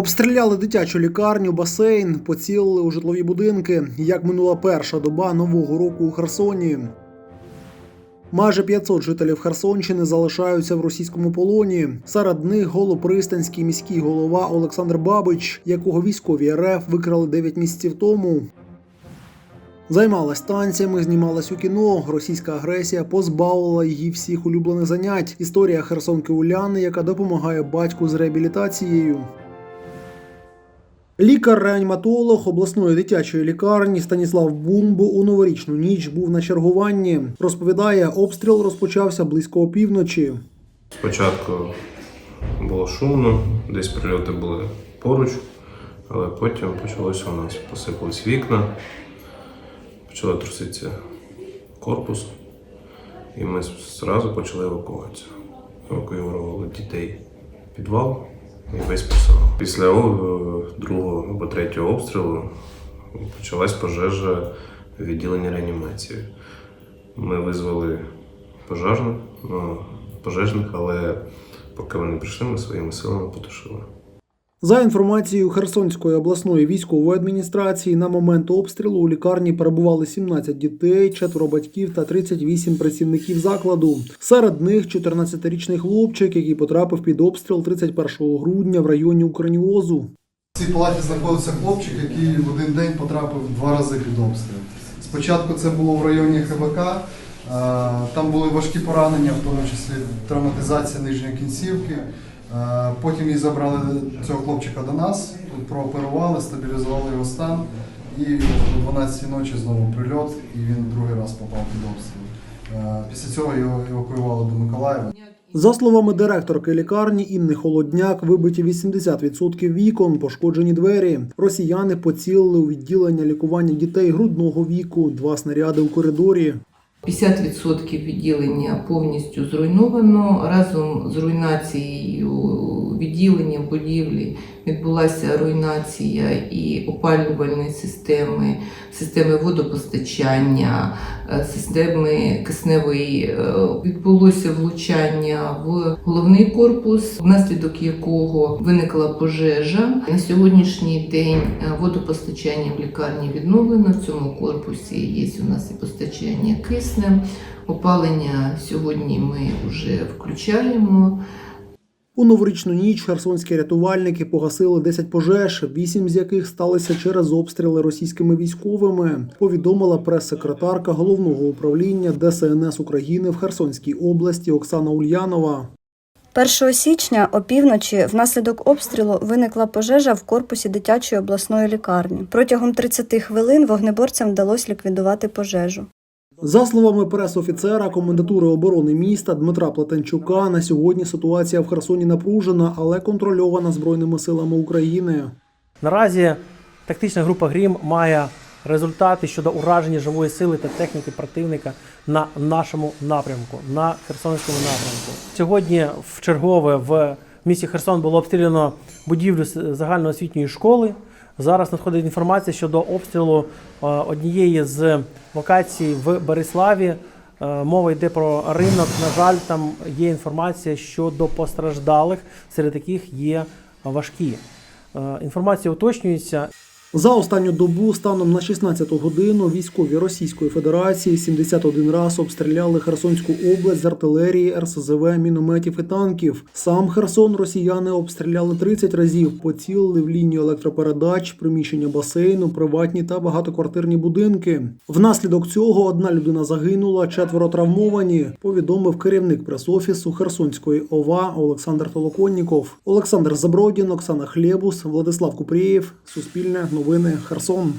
Обстріляли дитячу лікарню, басейн, поцілили у житлові будинки. Як минула перша доба нового року у Херсоні. Майже 500 жителів Херсонщини залишаються в російському полоні. Серед них голопристанський міський голова Олександр Бабич, якого військові РФ викрали 9 місяців тому. Займалась танцями, знімалась у кіно. Російська агресія позбавила її всіх улюблених занять. Історія херсонки Уляни, яка допомагає батьку з реабілітацією. Лікар-реаніматолог обласної дитячої лікарні Станіслав Бумбо у новорічну ніч був на чергуванні. Розповідає, обстріл розпочався близько опівночі. Спочатку було шумно, десь прильоти були поруч, але потім почалося у нас посипались вікна, почали труситися корпус, і ми зразу почали евакуацію. Евакуювали дітей в підвал і весь персонал. Після другого або третього обстрілу почалась пожежа відділення реанімації. Ми визвали пожежних, ну, пожежних, але поки вони прийшли, ми своїми силами потушили. За інформацією Херсонської обласної військової адміністрації, на момент обстрілу у лікарні перебували 17 дітей, четверо батьків та 38 працівників закладу. Серед них 14-річний хлопчик, який потрапив під обстріл 31 грудня в районі Украніозу. В цій палаті знаходиться хлопчик, який в один день потрапив два рази під обстріл. Спочатку це було в районі ХВК, е, там були важкі поранення, в тому числі травматизація нижньої кінцівки. Е, Потім її забрали цього хлопчика до нас, прооперували, стабілізували його стан. І о 12 ночі знову прильот, і він другий раз попав під обстріл. Е, Після цього його евакуювали до Миколаєва. За словами директорки лікарні Інни Холодняк, вибиті 80% вікон, пошкоджені двері. Росіяни поцілили у відділення лікування дітей грудного віку, два снаряди у коридорі. 50% відділення повністю зруйновано. Разом з руйнацією відділення будівлі відбулася руйнація і опалювальної системи, системи водопостачання, е, системи кисневої. Е, Відбулося влучання в головний корпус, внаслідок якого виникла пожежа. На сьогоднішній день е, водопостачання в лікарні відновлено. В цьому корпусі є у нас і постачання киснем. Опалення сьогодні ми вже включаємо. У новорічну ніч херсонські рятувальники погасили 10 пожеж, 8 з яких сталися через обстріли російськими військовими. Повідомила прес-секретарка головного управління ДСНС України в Херсонській області Оксана Ульянова. 1 січня опівночі внаслідок обстрілу виникла пожежа в корпусі дитячої обласної лікарні. Протягом 30 хвилин вогнеборцям вдалося ліквідувати пожежу. За словами прес-офіцера комендатури оборони міста Дмитра Плетенчука, на сьогодні ситуація в Херсоні напружена, але контрольована збройними силами України. Наразі тактична група Грім має результати щодо ураження живої сили та техніки противника на нашому напрямку, на Херсонському напрямку. Сьогодні в чергове в місті Херсон було обстріляно будівлю загальноосвітньої школи. Зараз надходить інформація щодо обстрілу е, однієї з локацій в Береславі. Е, Мова йде про ринок. На жаль, там є інформація щодо постраждалих, серед яких є важкі. Е, Інформація уточнюється. За останню добу, станом на 16 годину, військові Російської Федерації 71 раз обстріляли Херсонську область з артилерії, РСЗВ, мінометів і танків. Сам Херсон росіяни обстріляли 30 разів, поцілили в лінію електропередач, приміщення басейну, приватні та багатоквартирні будинки. Внаслідок цього одна людина загинула, четверо травмовані. Повідомив керівник прес-офісу Херсонської ОВА Олександр Толоконніков. Олександр Забродін, Оксана Хлєбус, Владислав Купрієв. Суспільне новини Херсон.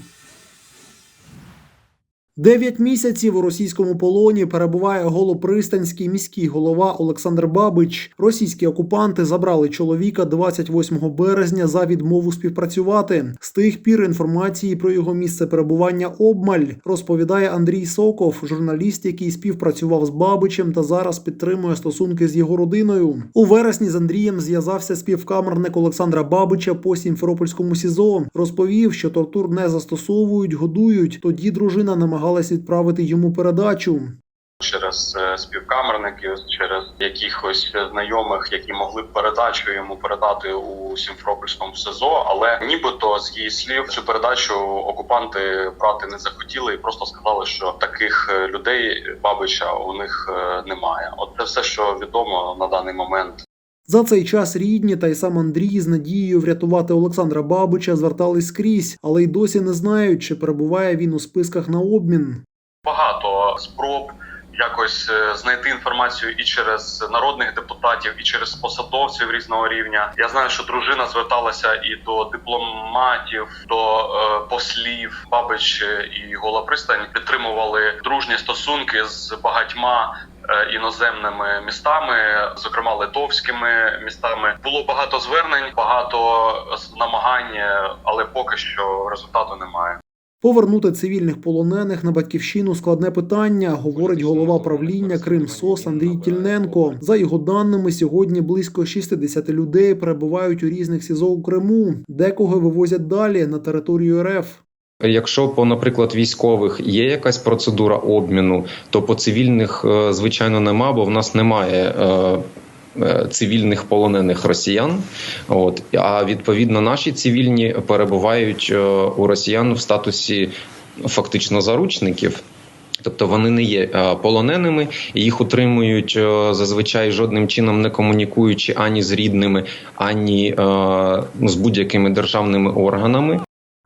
Дев'ять місяців у російському полоні перебуває голопристанський міський голова Олександр Бабич. Російські окупанти забрали чоловіка 28 березня за відмову співпрацювати. З тих пір інформації про його місце перебування обмаль розповідає Андрій Соков, журналіст, який співпрацював з Бабичем та зараз підтримує стосунки з його родиною. У вересні з Андрієм зв'язався співкамерник Олександра Бабича по Сімферопольському СІЗО. Розповів, що тортур не застосовують, годують. Тоді дружина намагалась відправити йому передачу. через е, співкамерників, через якихось знайомих, які могли б передачу йому передати у Сімфропольському СИЗО. Але нібито з її слів цю передачу окупанти брати не захотіли і просто сказали, що таких е, людей Бабича у них е, немає. От це все, що відомо на даний момент. За цей час рідні та й сам Андрій з надією врятувати Олександра Бабича звертались скрізь, але й досі не знають, чи перебуває він у списках на обмін. багато спроб якось е, знайти інформацію і через народних депутатів, і через посадовців різного рівня. Я знаю, що дружина зверталася і до дипломатів, до е, послів. Бабич і Гола Пристань підтримували дружні стосунки з багатьма. Е, Іноземними містами, зокрема литовськими містами, було багато звернень, багато намагань, е, але поки що результату немає. Повернути цивільних полонених на батьківщину складне питання, говорить голова правління Крим СОС Андрій Тільненко. За його даними, сьогодні близько 60 людей перебувають у різних СІЗО у Криму. Декого вивозять далі на територію РФ. Якщо по, наприклад, військових є якась процедура обміну, то по цивільних, е, звичайно, нема, бо в нас немає. е, е, Цивільних полонених росіян, от а відповідно наші цивільні перебувають у росіян в статусі фактично заручників. Тобто вони не є полоненими, їх утримують зазвичай жодним чином не комунікуючи ані з рідними, ані з будь-якими державними органами.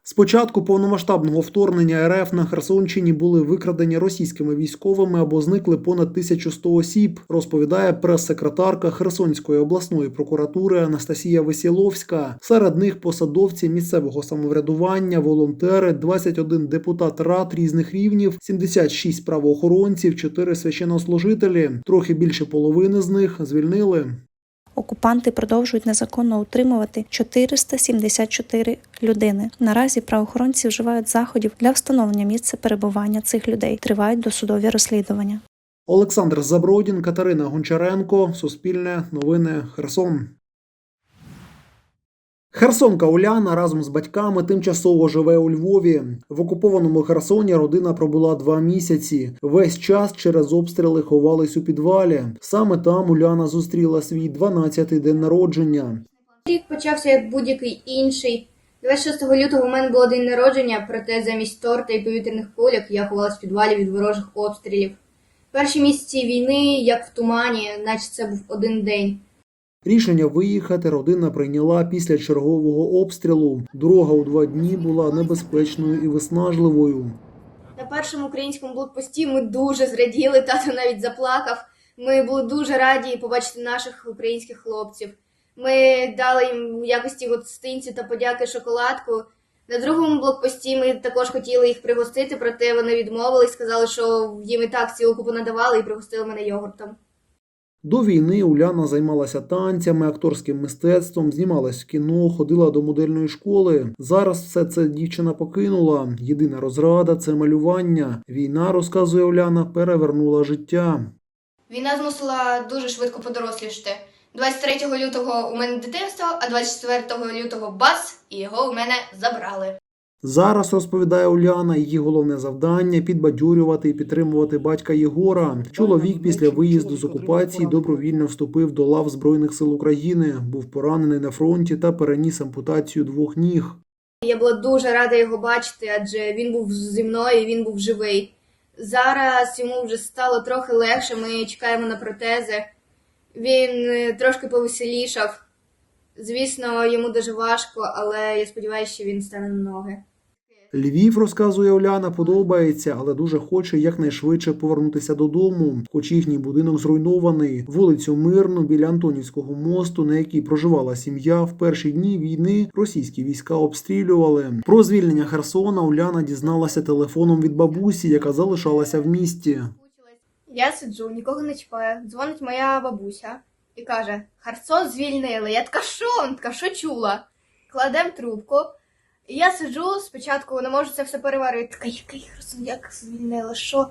З початку повномасштабного вторгнення РФ на Херсонщині були викрадені російськими військовими або зникли понад 1100 осіб, розповідає прес-секретарка Херсонської обласної прокуратури Анастасія Весіловська. Серед них посадовці місцевого самоврядування, волонтери, 21 депутат рад різних рівнів, 76 правоохоронців, 4 священнослужителі. Трохи більше половини з них звільнили. Окупанти продовжують незаконно утримувати 474 людини. Наразі правоохоронці вживають заходів для встановлення місця перебування цих людей. Тривають досудові розслідування. Олександр Забродін, Катерина Гончаренко, Суспільне новини Херсон. Херсонка Уляна разом з батьками тимчасово живе у Львові. В окупованому Херсоні родина пробула два місяці. Весь час через обстріли ховались у підвалі. Саме там Уляна зустріла свій 12-й день народження. Рік почався як будь-який інший. 26 лютого у мене було день народження, проте замість торта і повітряних кульок я ховалась в підвалі від ворожих обстрілів. Перші місяці війни, як в тумані, наче це був один день. Рішення виїхати родина прийняла після чергового обстрілу. Дорога у два дні була небезпечною і виснажливою. На першому українському блокпості ми дуже зраділи, тато навіть заплакав. Ми були дуже раді побачити наших українських хлопців. Ми дали їм в якості гостинцю та подяки шоколадку. На другому блокпості ми також хотіли їх пригостити, проте вони відмовились, сказали, що їм і так цілу купу надавали і пригостили мене йогуртом. До війни Уляна займалася танцями, акторським мистецтвом, знімалась в кіно, ходила до модельної школи. Зараз все це дівчина покинула. Єдина розрада це малювання. Війна, розказує Уляна, перевернула життя. Війна змусила дуже швидко подорослішати. 23 лютого у мене дитинство, а 24 лютого бас, і його у мене забрали. Зараз розповідає Уляна, її головне завдання підбадьорювати і підтримувати батька Єгора. Чоловік після виїзду з окупації добровільно вступив до лав Збройних сил України, був поранений на фронті та переніс ампутацію двох ніг. Я була дуже рада його бачити, адже він був зі мною він був живий. Зараз йому вже стало трохи легше, ми чекаємо на протези. Він е, трошки повеселішав. Звісно, йому дуже важко, але я сподіваюся, що він стане на ноги. Львів, розказує Оляна, подобається, але дуже хоче якнайшвидше повернутися додому, хоч їхній будинок зруйнований. Вулицю Мирну біля Антонівського мосту, на якій проживала сім'я, в перші дні війни російські війська обстрілювали. Про звільнення Херсона Уляна дізналася телефоном від бабусі, яка залишалася в місті. Я сиджу, нікого не чіпаю. Дзвонить моя бабуся і каже: Харсон звільнили. Я така що? Така що чула. Кладем трубку. І я сиджу спочатку, не можу це все переварити. Така, який Херсон, як звільнила. що?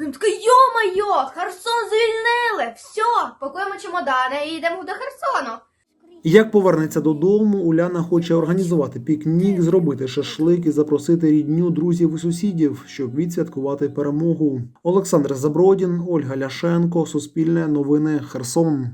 Він такий, йо-майо, Херсон звільнили! Все, пакуємо чемодани і йдемо до Херсону. Як повернеться додому, Уляна хоче організувати пікнік, зробити шашлик і запросити рідню друзів і сусідів, щоб відсвяткувати перемогу. Олександр Забродін, Ольга Ляшенко, Суспільне новини, Херсон.